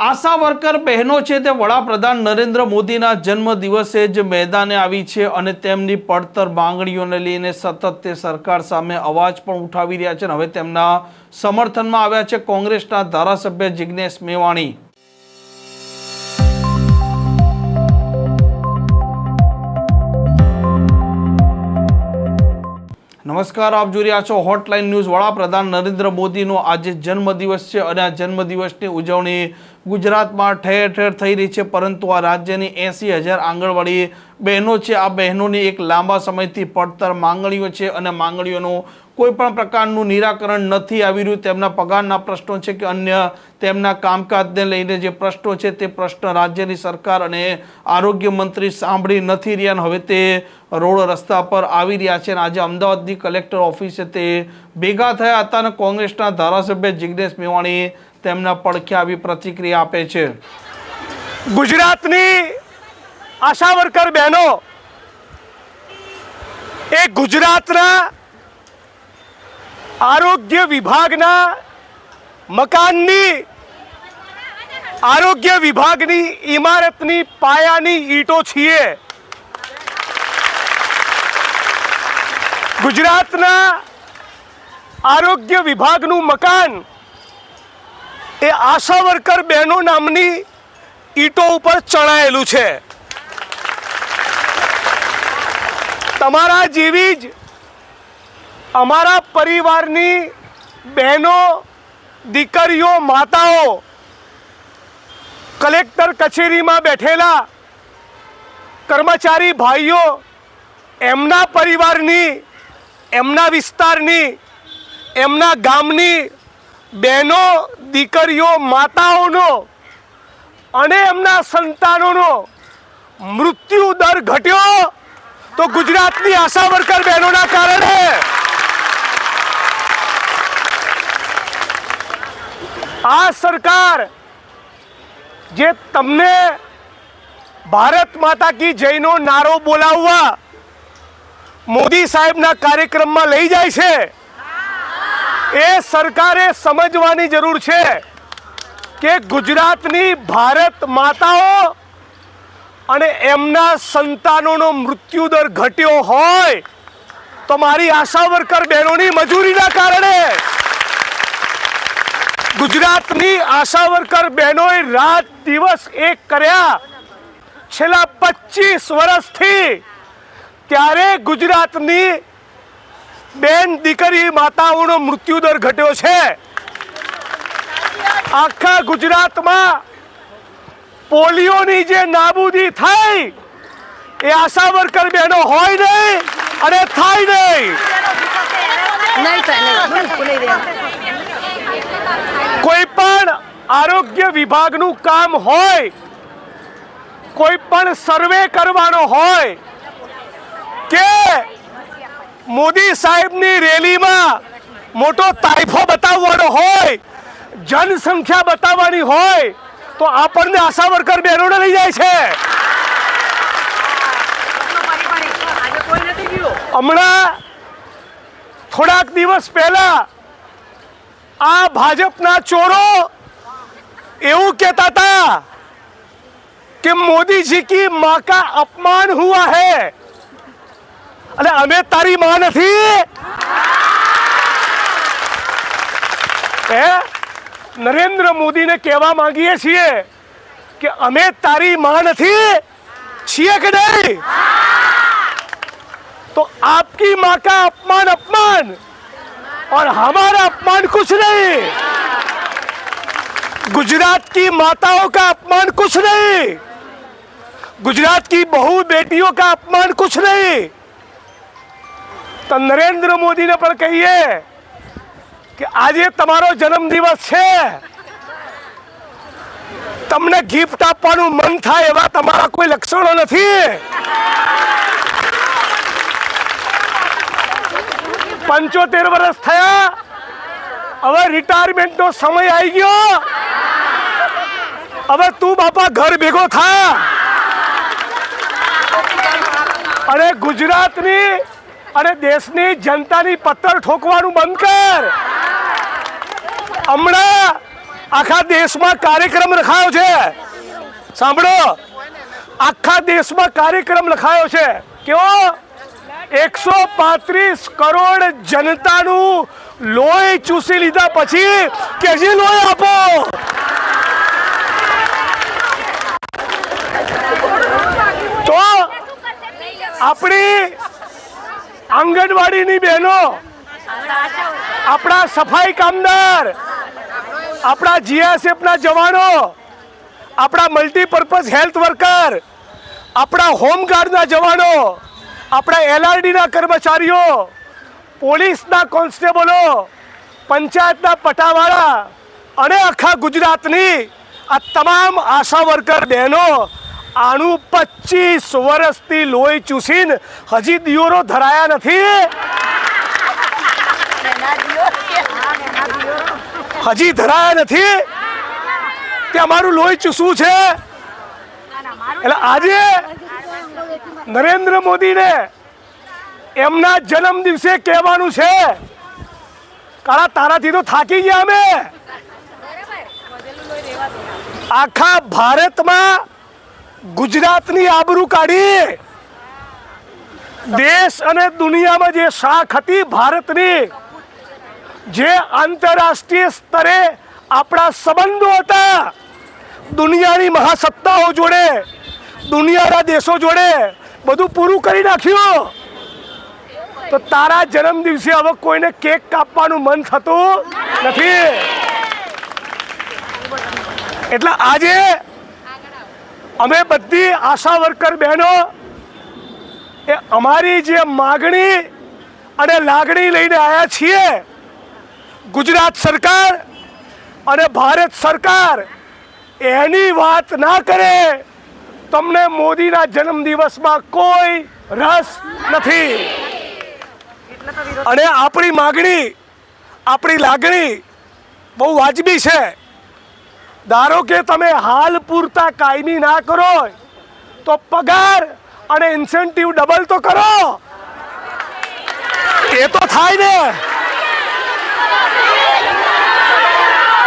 આશા worker બહેનો છે તે વડાપ્રધાન નરેન્દ્ર મોદીના જન્મ દિવસે જ મેદાને આવી છે અને તેમની પડતર માંગણીઓને લઈને સતત તે સરકાર સામે અવાજ પણ ઉઠાવી રહ્યા છે હવે તેમના સમર્થનમાં આવ્યા છે કોંગ્રેસના ધારાસભ્ય જિજ્ઞેશ મેવાણી. નમસ્કાર, આપ જોઈ રહ્યા છો હોટલાઇન ન્યૂઝ વડાપ્રધાન નરેન્દ્ર મોદીનો આજે જન્મદિવસ છે અને આ જન્મદિવસની ઉજવણી ગુજરાતમાં ઠેર ઠેર થઈ રહી છે, પરંતુ આ રાજ્યની એંસી હજાર આંગણવાડી બહેનો છે. આ બહેનોની એક લાંબા સમયથી પડતર માંગણીઓ છે અને માંગણીઓનું કોઈ પણ પ્રકારનું નિરાકરણ નથી આવી રહ્યું. તેમના પગારના પ્રશ્નો છે કે અન્ય તેમના કામકાજને લઈને જે પ્રશ્નો છે તે પ્રશ્ન રાજ્યની સરકાર અને આરોગ્ય મંત્રી સાંભળી નથી રહ્યા હવે તે રોડ રસ્તા પર આવી રહ્યા છે અને આજે અમદાવાદની કલેક્ટર ઓફિસે તે ભેગા થયા હતા અને કોંગ્રેસના ધારાસભ્ય જિજ્ઞેશ મેવાણી તેમના પડખે આવી પ્રતિક્રિયા આપે છે. ગુજરાતની આશા વર્કર બહેનો, એ ગુજરાતના આરોગ્ય વિભાગના મકાનની, આરોગ્ય વિભાગની ઇમારતની પાયાની ઈંટો છીએ. ગુજરાતના આરોગ્ય વિભાગનું મકાન એ આશા વર્કર બહેનો નામની ઈંટો ઉપર ચણાયેલું છે. તમારા જેવી જ અમારા પરિવારની બહેનો, દીકરીઓ, માતાઓ, કલેક્ટર કચેરીમાં બેઠેલા કર્મચારી ભાઈઓ, એમના પરિવારની, એમના વિસ્તારની, એમના ગામની બહેનો, દીકરીઓ, માતાઓનો અને એમના સંતાનોનો મૃત્યુ દર ઘટ્યો તો ગુજરાતની આશા વર્કર બહેનોના કારણે. આ સરકાર જે તમને ભારત માતા કી જયનો નારો બોલાવવા મોદી સાહેબના કાર્યક્રમમાં લઈ જાય છે એ સરકારે સમજવાની જરૂર છે કે ગુજરાતની ભારત માતાઓ અને એમના સંતાનોનો મૃત્યુદર ઘટ્યો હોય તો મારી આશા વર્કર બહેનોની મજૂરીના કારણે ગુજરાતની આશા વર્કર બહેનોએ રાત દિવસ એક કર્યા. છેલ્લા પચીસ વર્ષથી ત્યારે ગુજરાતની બેન દીકરી માતાઓનો મૃત્યુદર ઘટ્યો છે આખા ગુજરાતમાં પોલિયોની જે નાબૂદી થઈ એ આશા વર્કર બહેનો હોય નહીં અને થાય નહીં થાય. કોઈ પણ આરોગ્ય વિભાગનું કામ હોય કોઈ પણ સર્વે કરવાનો હોય કે મોદી સાહેબની રેલીમાં મોટો તાઇફો બતાવવાનો હોય, જનસંખ્યા બતાવવાની હોય, તો આપણને આશા વર્કર બહેનોને લઈ જાય છે. હમણાં થોડાક દિવસ પહેલા આ ભાજપના ચોરો એવું કહેતા હતા કે મોદીજી કી મા કા અપમાન હુઆ હૈ. है अरे અમે તારી માં નથી એ નરેન્દ્ર મોદીને કહેવા માંગીએ છીએ કે અમે તારી માં નથી છીએ કે નહીં तो आपकी माँ का अपमान अपमान और हमारा अपमान कुछ नहीं गुजरात की माताओं का अपमान कुछ नहीं गुजरात की बहु बेटियों का अपमान कुछ नहीं તો નરેન્દ્ર મોદીને પણ કહીએ કે આજે તમારો જન્મદિવસ છે. તમને ગિફ્ટ આપવાનું મન થાય એવા તમારા કોઈ લક્ષણો નથી. પંચોતેર વર્ષ થયા, હવે રિટાયરમેન્ટનો સમય આવી ગયો. હવે તું બાપા ઘર ભેગો થા. અને ગુજરાતની અને દેશની જનતાની પત્તર ઠોકવાનું બંધ કર. હમણાં આખા દેશમાં કાર્યક્રમ રખાયો છે. સાંભળો. આખા દેશમાં કાર્યક્રમ લખાયો છે. કેવો? એકસો પાંત્રીસ કરોડ જનતાનું લોહી ચૂસી લીધા પછી કે હજી લોહી આપો. તો આપણી આંગણવાડીની બહેનો, આપણા સફાઈ કામદાર, આપણા જીએસએફ ના જવાનો, આપણા મલ્ટીપર્પઝ હેલ્થ વર્કર, આપણા હોમગાર્ડના જવાનો, આપણા એલઆરડીના કર્મચારીઓ, પોલીસના કોન્સ્ટેબલો, પંચાયતના પટાવાળા અને આખા ગુજરાતની આ તમામ આશા વર્કર બહેનો આનું પચીસ વર્ષથી લોહી ચૂસીને હજી દિયોરો ધરાયા નથી. હજી ધરાયા નથી. કે અમારું લોહી ચૂસવું છે. એટલે આજે નરેન્દ્ર મોદીને એમના જન્મ દિવસે કહેવાનું છે કાળા તારાથી તો થાકી ગયા અમે. આખા ભારતમાં ગુજરાતની આબરૂ કાઢી. દેશ અને દુનિયામાં જે શાખ હતી ભારતની, જે આંતરરાષ્ટ્રીય સ્તરે આપણા સંબંધો હતા, દુનિયાની મહાસત્તાઓ જોડે, દુનિયાના દેશો જોડે બધું પૂરું કરી નાખ્યું. તો તારા જન્મ દિવસે હવે કોઈને કેક કાપવાનું મન થતું નથી. એટલે આજે અમે બધી આશા વર્કર બહેનો, એ અમારી જે માગણી અને લાગણી લઈને આવ્યા છીએ, ગુજરાત સરકાર અને ભારત સરકાર એની વાત ના કરે, તમને મોદીના જન્મદિવસમાં કોઈ રસ નથી. અને આપણી માગણી, આપણી લાગણી બહુ વાજબી છે. ધારો કે તમે હાલ પૂરતા કાયમી ના કરો તો પગાર અને ઇન્સેન્ટિવ ડબલ તો કરો. એ તો થાય ને.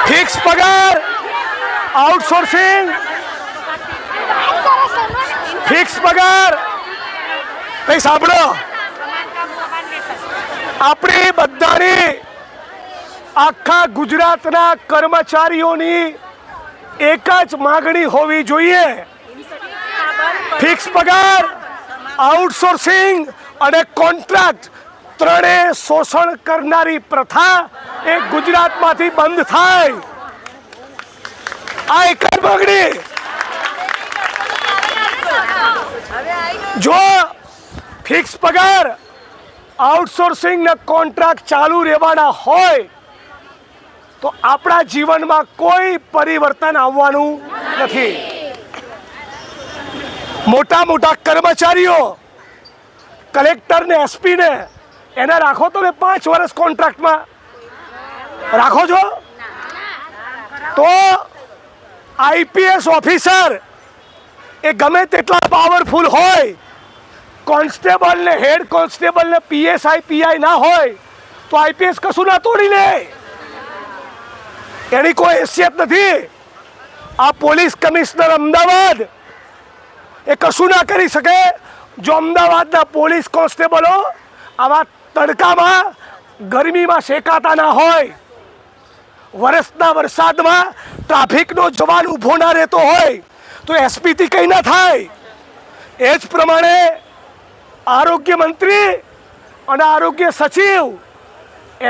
ફિક્સ પગાર આઉટસોર્સિંગ ફિક્સ પગાર. કઈ સાંભળો? આપણી બધાની આખા ગુજરાતના કર્મચારીઓની એક જ માગણી હોવી જોઈએ. ફિક્સ પગાર, આઉટસોર્સિંગ અને કોન્ટ્રાક્ટ ત્રણે શોષણ કરનારી પ્રથા એ ગુજરાતમાંથી બંધ થાય. આ એક જ માગણી. જો ફિક્સ પગાર, આઉટસોર્સિંગ ને કોન્ટ્રાક્ટ ચાલુ રહેવાના હોય તો આપણા જીવનમાં કોઈ પરિવર્તન આવવાનું નથી. મોટા મોટા કર્મચારીઓ કલેક્ટર ને એસપી ને એને રાખો તમે પાંચ વર્ષ કોન્ટ્રાક્ટમાં. રાખો છો? તો આઈપીએસ ઓફિસર એ ગમે તેટલા પાવરફુલ હોય કોન્સ્ટેબલ ને હેડ કોન્સ્ટેબલ ને પીએસઆઈ, પીઆઈ ના હોય, તો આઈપીએસ કશું ના તોડી લે. એની કોઈ હેસિયત નથી. આ પોલીસ કમિશનર અમદાવાદ એ કશું ના કરી શકે. જો અમદાવાદના પોલીસ કોન્સ્ટેબલો આવા તડકામાં ગરમીમાં શેકાતા ના હોય, વરસના વરસાદમાં ટ્રાફિકનો જવાન ઊભો ના રહેતો હોય, તો એસપીથી કંઈ ના થાય. એ જ પ્રમાણે આરોગ્ય મંત્રી અને આરોગ્ય સચિવ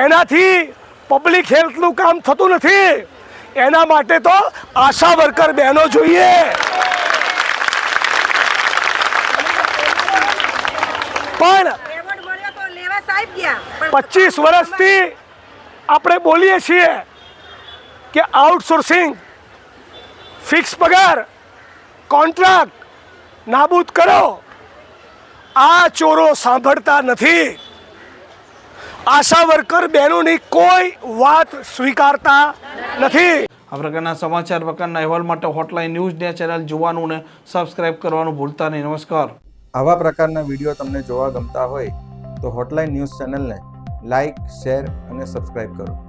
એનાથી પબ્લિક હેલ્થનું કામ થતું નથી. એના માટે તો આશા વર્કર બહેનો જોઈએ. પણ એવોર્ડ મળ્યો તો લેવા સાહેબ ગયા પણ પચીસ વર્ષથી આપણે બોલીએ છીએ કે આઉટસોર્સિંગ ફિક્સ પગાર કોન્ટ્રાક્ટ નાબૂદ કરો. આ ચોરો સાંભળતા નથી. આશા વર્કર બહેનોની કોઈ વાત સ્વીકારતા નથી. આ પ્રકારના સમાચાર પ્રકારના અહેવાલ માટે હોટલાઇન ન્યૂઝ ને ચેનલ જોવાનું ને સબસ્ક્રાઇબ કરવાનું ભૂલતા નહીં. નમસ્કાર. આવા પ્રકારના વીડિયો તમને જોવા ગમતા હોય તો હોટલાઇન ન્યૂઝ ચેનલને લાઇક શેર અને સબસ્ક્રાઇબ કરો.